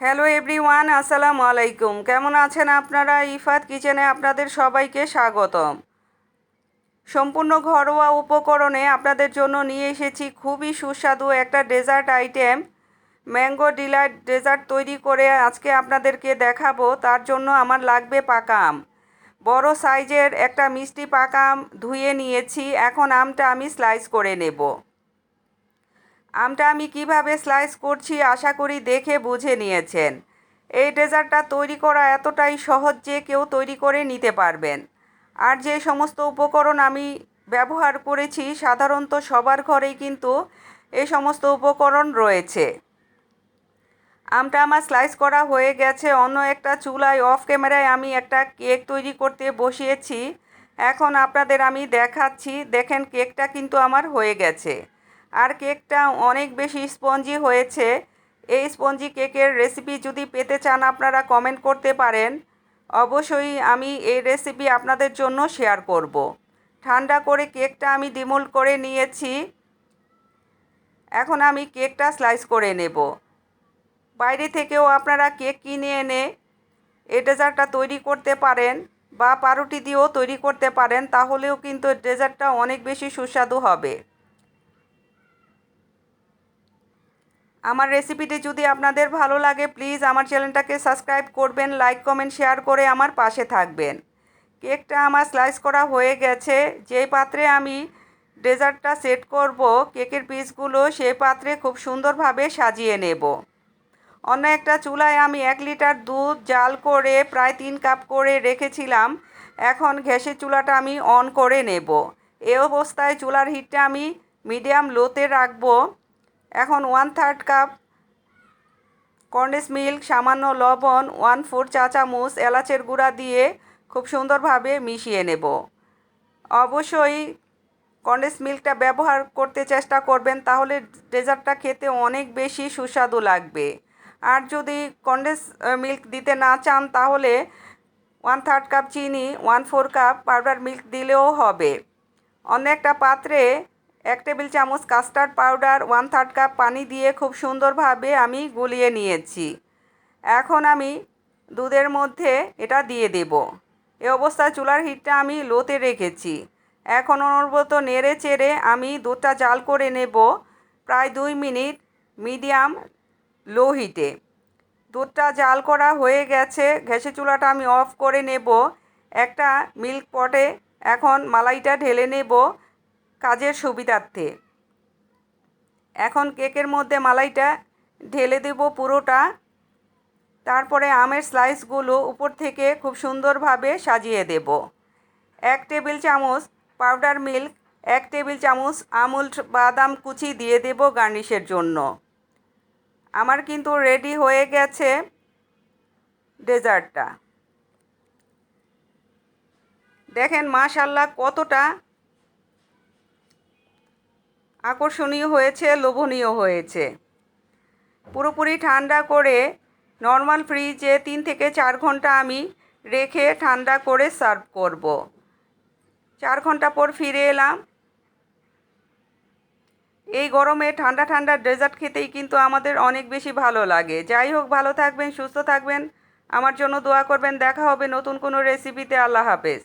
Hello everyone আসসালামু আলাইকুম। কেমন আছেন আপনারা? ইফাত কিচেনে আপনাদের সবাইকে স্বাগতম। সম্পূর্ণ ঘরোয়া উপকরণে আপনাদের জন্য নিয়ে এসেছি খুবই সুস্বাদু একটা dessert item. Mango delight dessert তৈরি করে আজকে আপনাদেরকে দেখাবো। তার জন্য আমার লাগবে পাকা আম। বড় সাইজের একটা মিষ্টি পাকা আম ধুয়ে নিয়েছি। এখন আমটা আমি স্লাইস করে নেব। আমটা আমি কীভাবে স্লাইস করছি আশা করি দেখে বুঝে নিয়েছেন। এই ডেজার্টটা তৈরি করা এতটাই সহজ যে কেউ তৈরি করে নিতে পারবেন। আর যে সমস্ত উপকরণ আমি ব্যবহার করেছি, সাধারণত সবার ঘরেই কিন্তু এই সমস্ত উপকরণ রয়েছে। আমটা আমার স্লাইস করা হয়ে গেছে, অন্য একটা চুলায় অফ ক্যামেরায় আমি একটা কেক তৈরি করতে বসিয়েছি। এখন আপনাদের আমি দেখাচ্ছি, দেখেন কেকটা কিন্তু আমার হয়ে গেছে। আর কেকটা অনেক বেশি স্পঞ্জি হয়েছে। এই স্পঞ্জি কেকের রেসিপি যদি পেতে চান আপনারা কমেন্ট করতে পারেন। অবশ্যই আমি এই রেসিপি আপনাদের জন্য শেয়ার করব। ঠান্ডা করে কেকটা আমি ডিমোল্ড করে নিয়েছি। এখন আমি কেকটা স্লাইস করে নেব। বাইরে থেকেও আপনারা কেক কিনে এনে এই ডেজার্টটা তৈরি করতে পারেন বা পাউরুটি দিয়েও তৈরি করতে পারেন, তাহলেও কিন্তু ডেজার্টটা অনেক বেশি সুস্বাদু হবে। আমার রেসিপিটি যদি আপনাদের ভালো লাগে প্লিজ আমার চ্যানেলটাকে সাবস্ক্রাইব করবেন লাইক কমেন্ট শেয়ার করে আমার পাশে থাকবেন। কেকটা আমার স্লাইস করা হয়ে গেছে। যেই পাত্রে আমি ডেজার্টটা সেট করব, কেকের পিসগুলো সেই পাত্রে খুব সুন্দরভাবে সাজিয়ে নেব। অন্য একটা চুলায় আমি এক লিটার দুধ জাল করে প্রায় তিন কাপ করে রেখেছিলাম। এখন গ্যাসের চুলাটা আমি অন করে নেব। এ অবস্থায় চুলার হিটটা আমি মিডিয়াম লোতে রাখব। এখন one third cup condensed milk সামান্য লবণ ওয়ান ফোর চা চামচ এলাচের গুঁড়া দিয়ে খুব সুন্দরভাবে মিশিয়ে নেব। অবশ্যই কন্ডেন্স মিল্কটা ব্যবহার করতে চেষ্টা করবেন, তাহলে ডেজার্টটা খেতে অনেক বেশি সুস্বাদু লাগবে। আর যদি কন্ডেন্স মিল্ক দিতে না চান, তাহলে ওয়ান থার্ড কাপ চিনি one four cup powder milk দিলেও হবে। অন্য একটা পাত্রে এক টেবিল চামচ custard powder one third cup পানি দিয়ে খুব সুন্দরভাবে আমি গুলিয়ে নিয়েছি। এখন আমি দুধের মধ্যে এটা দিয়ে দেব। এ অবস্থায় চুলার হিটটা আমি লোতে রেখেছি। এখন অনবরত নেড়ে চেড়ে আমি দুধটা জাল করে নেব প্রায় দুই মিনিট মিডিয়াম লো হিটে। দুধটা জাল করা হয়ে গেছে, গ্যাসের চুলাটা আমি অফ করে নেব। একটা মিল্ক পটে এখন মালাইটা ঢেলে নেব। কাজের সুবিধার্থে। এখন কেকের মধ্যে মালাইটা ঢেলে দেব পুরোটা। তারপরে আমের স্লাইসগুলো উপর থেকে খুব সুন্দরভাবে সাজিয়ে দেব। এক টেবিল চামচ পাউডার মিল্ক এক টেবিল চামচ আমুল বাদাম কুচি দিয়ে দেব গার্নিশের জন্য। আমার কিন্তু রেডি হয়ে গেছে ডেজার্টটা দেখেন মাশাল্লাহ কতটা আকর্ষণীয় হয়েছে, লোভনীয় হয়েছে। পুরোপুরি ঠান্ডা করে নর্মাল ফ্রিজে তিন থেকে চার ঘণ্টা আমি রেখে ঠান্ডা করে সার্ভ করব। চার ঘণ্টা পর ফিরে এলাম। এই গরমে ঠান্ডা ঠান্ডা ডেজার্ট খেতেই কিন্তু আমাদের অনেক বেশি ভালো লাগে। যাই হোক, ভালো থাকবেন, সুস্থ থাকবেন। আমার জন্য দোয়া করবেন। দেখা হবে নতুন কোনো রেসিপিতে আল্লাহ হাফেজ।